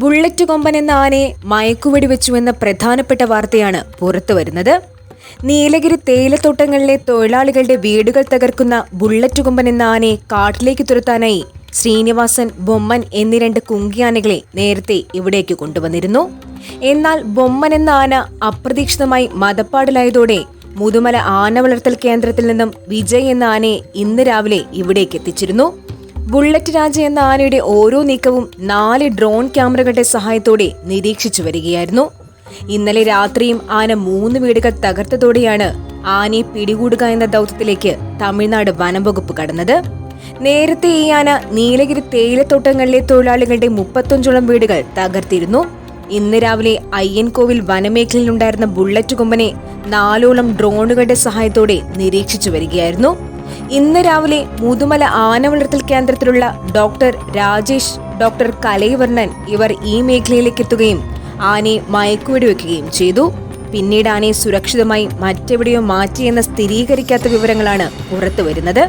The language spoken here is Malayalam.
ബുള്ളറ്റ് കൊമ്പൻ എന്ന ആനയെ മയക്കുവെടി വെച്ചുവെന്ന പ്രധാനപ്പെട്ട വാർത്തയാണ് പുറത്തു വരുന്നത്. നീലഗിരി തേയിലത്തോട്ടങ്ങളിലെ തൊഴിലാളികളുടെ വീടുകൾ തകർക്കുന്ന ബുള്ളറ്റ് കൊമ്പൻ എന്ന ആനയെ കാട്ടിലേക്ക് തുരത്താനായി ശ്രീനിവാസൻ ബൊമ്മൻ എന്നീ രണ്ട് കുങ്കിയാനകളെ നേരത്തെ ഇവിടേക്ക് കൊണ്ടുവന്നിരുന്നു. എന്നാൽ ബൊമ്മൻ എന്ന ആന അപ്രതീക്ഷിതമായി മതപ്പാടിലായതോടെ മുതുമല ആന വളർത്തൽ കേന്ദ്രത്തിൽ നിന്നും വിജയ് എന്ന ആനയെ ഇന്ന് രാവിലെ ഇവിടേക്ക് എത്തിച്ചിരുന്നു. ബുള്ളറ്റ് രാജ എന്ന ആനയുടെ ഓരോ നീക്കവും നാല് ഡ്രോൺ ക്യാമറകളുടെ സഹായത്തോടെ നിരീക്ഷിച്ചു വരികയായിരുന്നു. ഇന്നലെ രാത്രിയും ആന മൂന്ന് വീടുകൾ തകർത്തതോടെയാണ് ആനയെ പിടികൂടുക എന്ന ദൗത്യത്തിലേക്ക് തമിഴ്നാട് വനംവകുപ്പ് കടന്നത്. നേരത്തെ ഈ ആന നീലഗിരി തേയിലത്തോട്ടങ്ങളിലെ തൊഴിലാളികളുടെ മുപ്പത്തൊഞ്ചോളം വീടുകൾ തകർത്തിരുന്നു. ഇന്ന് രാവിലെ അയ്യൻകോവിൽ വനമേഖലയിലുണ്ടായിരുന്ന ബുള്ളറ്റ് കൊമ്പനെ നാലോളം ഡ്രോണുകളുടെ സഹായത്തോടെ നിരീക്ഷിച്ചു വരികയായിരുന്നു. ഇന്ന് രാവിലെ മുതുമല ആന വളർത്തൽ കേന്ദ്രത്തിലുള്ള ഡോക്ടർ രാജേഷ് ഡോക്ടർ കലൈവർണൻ ഇവർ ഈ മേഖലയിലേക്ക് എത്തുകയും ആനയെ മയക്കുവെടി വെക്കുകയും ചെയ്തു. പിന്നീട് ആനയെ സുരക്ഷിതമായി മറ്റെവിടെയോ മാറ്റിയെന്ന് സ്ഥിരീകരിക്കാത്ത വിവരങ്ങളാണ് പുറത്തുവരുന്നത്.